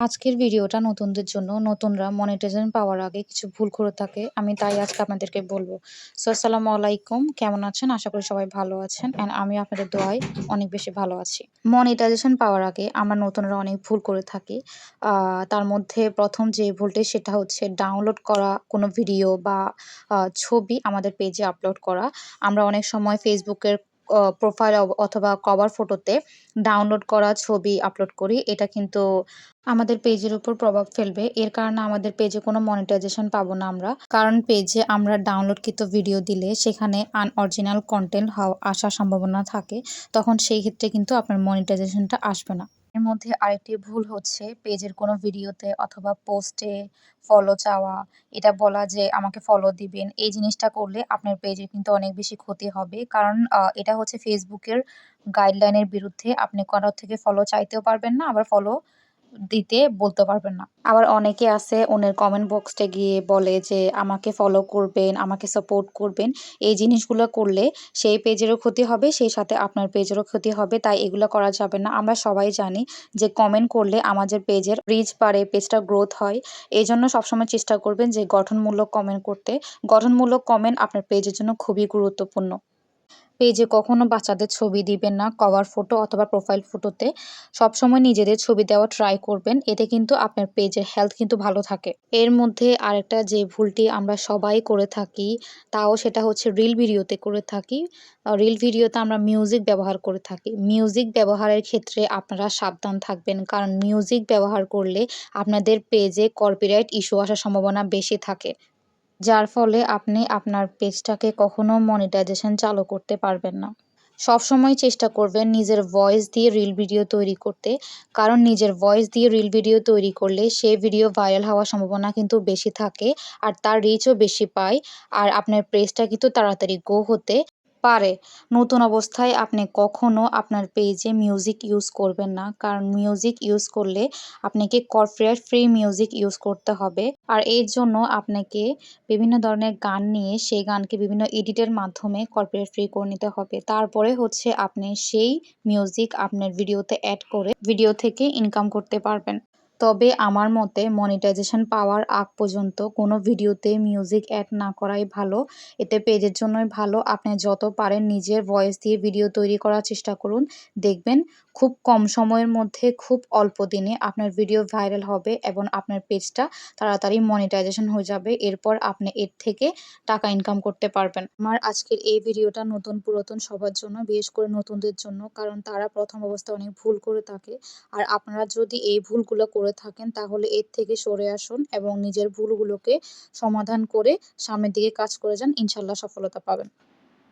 আজকের ভিডিওটা নতুনদের জন্য। নতুনরা মনিটাইজেশন পাওয়ার আগে কিছু ভুল করে থাকে। আমি তাই আজকে আপনাদেরকে বলব সো আসসালামু আলাইকুম। কেমন আছেন? আশা করি সবাই ভালো আছেন। অ্যান্ড আমি আপনাদের দোয়ায় অনেক বেশি ভালো আছি। মনিটাইজেশন পাওয়ার আগে আমরা নতুনরা অনেক ভুল করে থাকি। তার মধ্যে প্রথম যে ভুলটি সেটা হচ্ছে ডাউনলোড করা কোনো ভিডিও বা ছবি আমাদের পেজে আপলোড করা। আমরা অনেক সময় ফেসবুকের প্রোফাইল অথবা কভার ফটোতে ডাউনলোড করা ছবি আপলোড করি। এটা কিন্তু আমাদের পেজের উপর প্রভাব ফেলবে। এর কারণে আমাদের পেজে কোনো মনিটাইজেশন পাবো না আমরা। কারণ পেজে আমরা ডাউনলোডকৃত ভিডিও দিলে সেখানে আনঅরিজিনাল কন্টেন্ট হওয়া আসার সম্ভাবনা থাকে। তখন সেই ক্ষেত্রে কিন্তু আপনার মনিটাইজেশনটা আসবে না। এর মধ্যে আরেকটি ভুল হচ্ছে পেজের কোনো ভিডিওতে অথবা পোস্টে ফলো চাওয়া। এটা বলা যে আমাকে ফলো দিবেন। এই জিনিসটা করলে আপনার পেজে কিন্তু অনেক বেশি ক্ষতি হবে। কারণ এটা হচ্ছে ফেসবুকের গাইডলাইনের বিরুদ্ধে। আপনি কারোর থেকে ফলো চাইতেও পারবেন না, আবার ফলো দিতে বলতে পারবেন না। আবার অনেকে আছে অন্যের কমেন্ট বক্সে গিয়ে বলে যে আমাকে ফলো করবেন, আমাকে সাপোর্ট করবেন। এই জিনিসগুলো করলে সেই পেজেরও ক্ষতি হবে, সেই সাথে আপনার পেজেরও ক্ষতি হবে। তাই এগুলো করা যাবে না। আমরা সবাই জানি যে কমেন্ট করলে আমাদের পেজের রিচ বাড়ে, পেজটা গ্রোথ হয়। এই জন্য সবসময় চেষ্টা করবেন যে গঠনমূলক কমেন্ট করতে। গঠনমূলক কমেন্ট আপনার পেজের জন্য খুবই গুরুত্বপূর্ণ। পেজে কখনো বাচ্চাদের ছবি দিবেন না কভার ফটো অথবা প্রোফাইল ফটোতে। সবসময় নিজেদের ছবি দেওয়া ট্রাই করবেন। এতে কিন্তু আপনার পেজের হেলথ কিন্তু ভালো থাকে। এর মধ্যে আরেকটা যে ভুলটি আমরা সবাই করে থাকি, তাও সেটা হচ্ছে রিল ভিডিওতে করে থাকি। রিল ভিডিওতে আমরা মিউজিক ব্যবহার করে থাকি। মিউজিক ব্যবহারের ক্ষেত্রে আপনারা সাবধান থাকবেন। কারণ মিউজিক ব্যবহার করলে আপনাদের পেজে কপিরাইট ইস্যু আসার সম্ভাবনা বেশি থাকে। যার ফলে আপনি আপনার পেজটাকে কখনো মনিটাইজেশন চালু করতে পারবেন না। সবসময় চেষ্টা করবেন নিজের ভয়েস দিয়ে রিল ভিডিও তৈরি করতে। কারণ নিজের ভয়েস দিয়ে রিল ভিডিও তৈরি করলে সে ভিডিও ভাইরাল হওয়ার সম্ভাবনা কিন্তু বেশি থাকে। আর তার রিচও বেশি পায়। আর আপনার পেজটা কিন্তু তাড়াতাড়ি গ্রো হতে পারে। নতুন অবস্থায় আপনি কখনো আপনার পেজে মিউজিক ইউজ করবেন না। কারণ মিউজিক ইউজ করলে আপনাকে কর্পোরেট ফ্রি মিউজিক ইউজ করতে হবে। আর এর জন্য আপনাকে বিভিন্ন ধরনের গান নিয়ে সেই গানকে বিভিন্ন এডিটের মাধ্যমে কর্পোরেট ফ্রি করে নিতে হবে। তারপরে হচ্ছে আপনি সেই মিউজিক আপনার ভিডিওতে অ্যাড করে ভিডিও থেকে ইনকাম করতে পারবেন। তবে আমার মতে মনিটাইজেশন পাওয়ার আগ পর্যন্ত কোনো ভিডিওতে মিউজিক অ্যাড না করাই ভালো। এতে পেজের জন্যই ভালো। আপনি যত পারেন নিজের ভয়েস দিয়ে ভিডিও তৈরি করার চেষ্টা করুন। দেখবেন খুব কম সময়ের মধ্যে খুব অল্প দিনে আপনার ভিডিও ভাইরাল হবে এবং আপনার পেজটা তাড়াতাড়ি মনিটাইজেশন হয়ে যাবে। এরপর আপনি এর থেকে টাকা ইনকাম করতে পারবেন। আমার আজকের এই ভিডিওটা নতুন পুরাতন সবার জন্য, বিশেষ করে নতুনদের জন্য। কারণ তারা প্রথম অবস্থায় অনেক ভুল করে থাকে। আর আপনারা যদি এই ভুলগুলো করে থাকেন, তাহলে এর থেকে সরে আসুন এবং নিজের ভুলগুলোকে সমাধান করে সামনের দিকে কাজ করে যান। ইনশাল্লাহ সফলতা পাবেন।